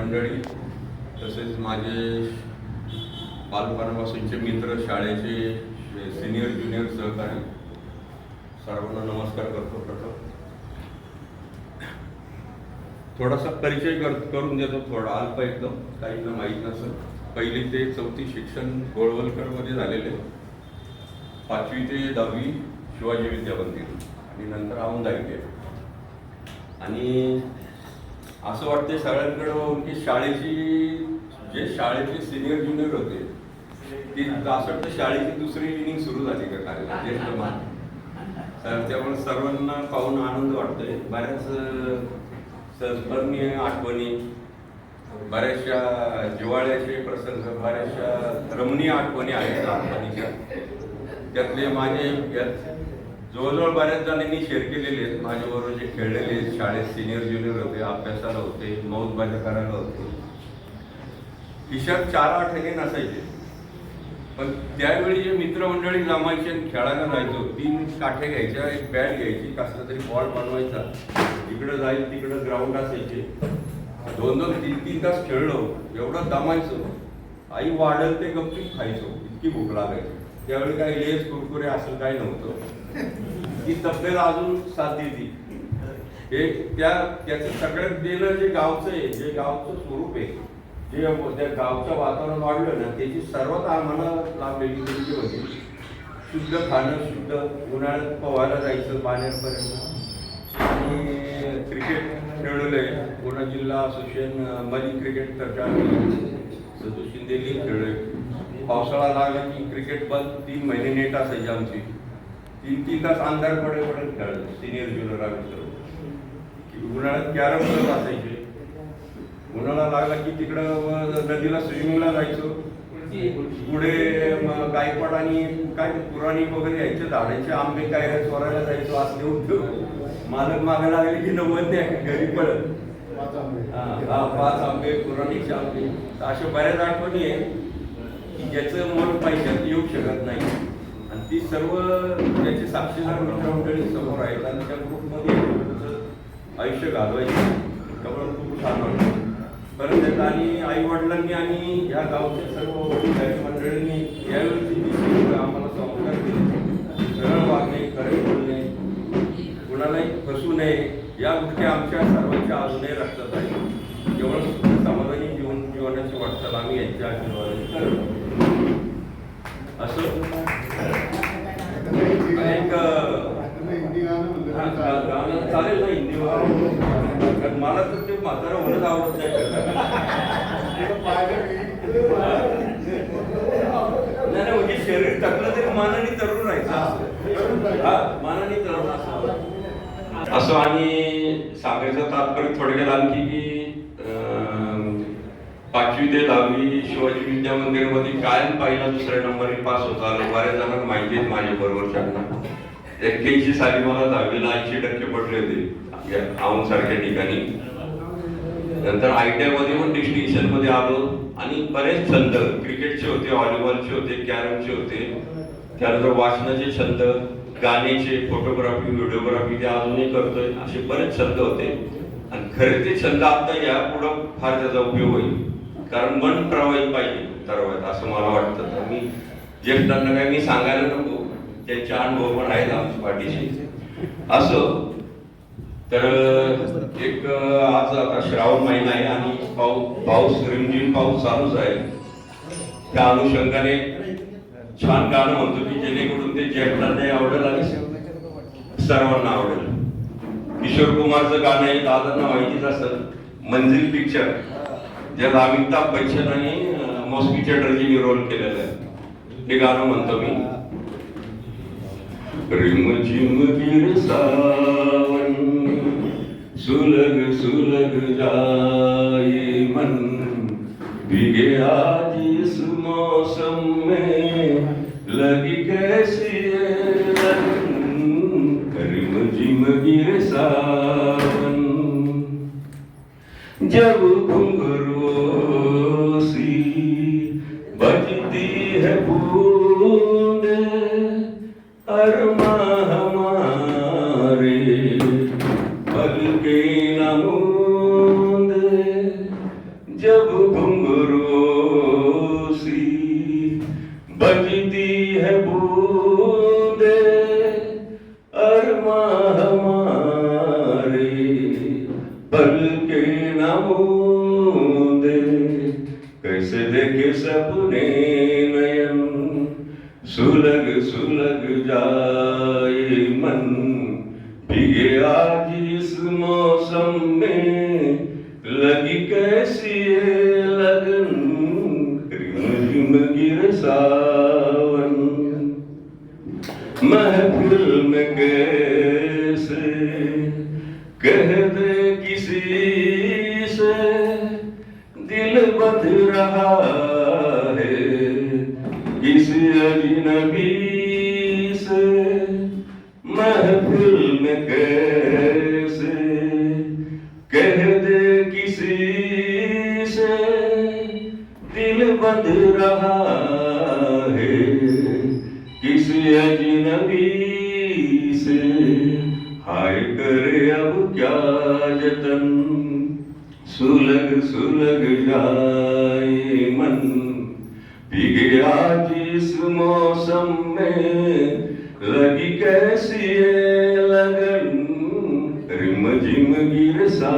मंडळी तसेच माझे बालपणापासूनचे मित्र शाळेचे सिनियर ज्युनियर सहकारी सर्वांना नमस्कार करतो प्रथम. थोडासा परिचय कर करून देतो थोडा अल्प एकदम काहींना माहीत नसेल. पहिली ते चौथी शिक्षण गोळवलकरमध्ये झालेले. पाचवी ते दहावी शिवाजी विद्या मंदिर आणि नंतर औंधाई आणि असं वाटतं सगळ्यांकडे बघून की शाळेची जे शाळेतले सिनियर ज्युनियर होते ती असं वाटतं शाळेची दुसरी इनिंग सुरू झाली का काय ज्येष्ठ मान तर त्यामुळे सर्वांना पाहून आनंद वाटतोय. बऱ्याच संस्मरणीय आठवणी बऱ्याचशा जिवाळ्याचे प्रसंग बऱ्याचशा रमणीय आठवणी आहेत लहानपणीच्या त्यातले माझे जवळजवळ बऱ्याच जणांनी शेअर केलेले आहेत. माझ्याबरोबर जे खेळलेले आहेत शाळेत सिनियर ज्युनियर होते अभ्यासाला होते मौज मजा करायला होते. खिशात चार आठवणी नसायचे. पण त्यावेळी जे मित्रमंडळी जमायचे आणि खेळायला जायचो तीन काठे घ्यायच्या एक बॅट घ्यायची कसला तरी बॉल बनवायचा. इकडं जाईल तिकडं ग्राउंड असायचे. दोन दोन तीन तीन तास खेळलो. एवढं दमायचो. आई वाढल ते गप्पी खायचो. इतकी भूक लागायची. त्यावेळी काही लेस कुरकुरे असं काही नव्हतं. ती तब्येत अजून साथ दिली हे त्या त्याचं सगळ्यात देणं जे गावचं आहे जे गावचं स्वरूप आहे जे त्या गावचं वातावरण वाढलं ना त्याची सर्वात आम्हाला लाभलेली गोष्ट होती. शुद्ध खाणं शुद्ध उन्हाळ्यात पोहायला जायचं पाण्यापर्यंत. आणि क्रिकेट खेळलोय पुणे जिल्हा असोसिएशन मली क्रिकेट तर्फे आम्ही सदू शिंदे खेळलोय. पावसाळा लागला की क्रिकेट बंद तीन महिने नेट असायची आमची. तीन तीन तास अंधार पडे पडत सिनियर ज्युनियर आम्ही उन्हाळ्यात कॅरम खेळत असायचे. उन्हाळा लागला की तिकडं नदीला स्विमिंगला जायचो. पुढे गायपाड आणि काय ते पुराणिक वगैरे यायचे झाडाचे आंबे काय चोरायला जायचो असले उद्योग मालक मागे लागले की नव्वद नाही घरी पडत पाच आंबे. पुराणिकचे आंबे अशा बऱ्याच आठवणी आहे की ज्याचं मन पैशात येऊ शकत नाही. आणि ती सर्व त्याचे साक्षीदार मित्रमंडळी समोर आहेत. आणि त्या ग्रुपमध्ये आयुष्य घालवायचे. त्यामुळे खूप छान वाटतं परत त्यात आणि आई वडिलांनी आणि ह्या गावच्या सर्व मंडळींनी यावेळी आम्हाला संस्कार दिले. सरळ वागणे खरे बोलणे कुणालाही फसू नये या गोष्टी आमच्या सर्वांच्या अजूनही रक्तात आहे केवळ समाधानी जीवन जीवनाची वाटचाल आम्ही यांच्या आशीर्वादाने करतो असं एक हा, गा- गाणं चालेल ना हिंदीवर कारण मला तर ते म्हातारा होणंच आवडत नाही. नाही म्हणजे शरीर टाकलं तरी मानाने तरुण राहायचं हा मानाने तरुण असं असं आणि सांगायचं तात्पर्य थोडक्यात आणखी की पाचवी ते दहावी शिवाजी विद्या मंदिरमध्ये कायम पाहिला दुसऱ्या नंबरने पास होता. आलं बऱ्याच जणांना माहिती आहेत माझ्या बरोबरच्यांना. एक्क्याऐंशी साली मला दहावीला ऐंशी टक्के पडले होते. औंध सारख्या ठिकाणी. नंतर आय टी मध्ये पण डिस्टिंक्शनमध्ये आलो. आणि बरेच छंद क्रिकेटचे होते व्हॉलीबॉलचे होते कॅरमचे होते. त्यानंतर वाचनाचे छंद गाण्याचे फोटोग्राफी व्हिडिओग्राफी ते अजूनही करतोय. असे बरेच छंद होते. आणि खरे ते छंद आता या पुढं फार त्याचा उपयोग होईल. कारण मन प्रवाहित पाहिजे तरवायत असं मला वाटतं. मी ज्येष्ठांना काही मी सांगायला नको. त्यांचे अनुभव पण आहेत आमच्या पाठीशी. असं. तर एक आज आता श्रावण महिना आहे आणि पाऊस पाऊस रिमझिम पाऊस चालूच आहे. त्या अनुषंगाने छान गाणं म्हणतो की जेणेकरून ते ज्येष्ठांना आवडेल आणि सर्वांना आवडेल. किशोर कुमारचं गाणं आहे दादांना माहितीच असेल मंजिल पिक्चर ज्यात अमिताभ बच्चन आणि अं, मौसमी रोल केलेलं आहे. हे गाणं म्हणतो मी. रिम झिम गिर सावन सुलग सुलग जाए मन भीगे आज इस मौसम में लगी कैसी ये लगन रिम झिम गिर सावन जब घुंघरू सपने नयन सुलग सुलग जाए मन भिगे आज इस मौसम में लगी कैसी लगन रिम गिर सावन महफिल में कैसे कह दे किसी से दिल बध रहा किसी अजनबी से महफिल में कैसे कह दे किसी से दिल बंध रहा है, किसी अजनबी से हाय करे अब क्या जतन, सुलग सुलग जाए मन। बिगड़ा जिस मौसम में लगी कैसी लगन? रिम जिम गिर सा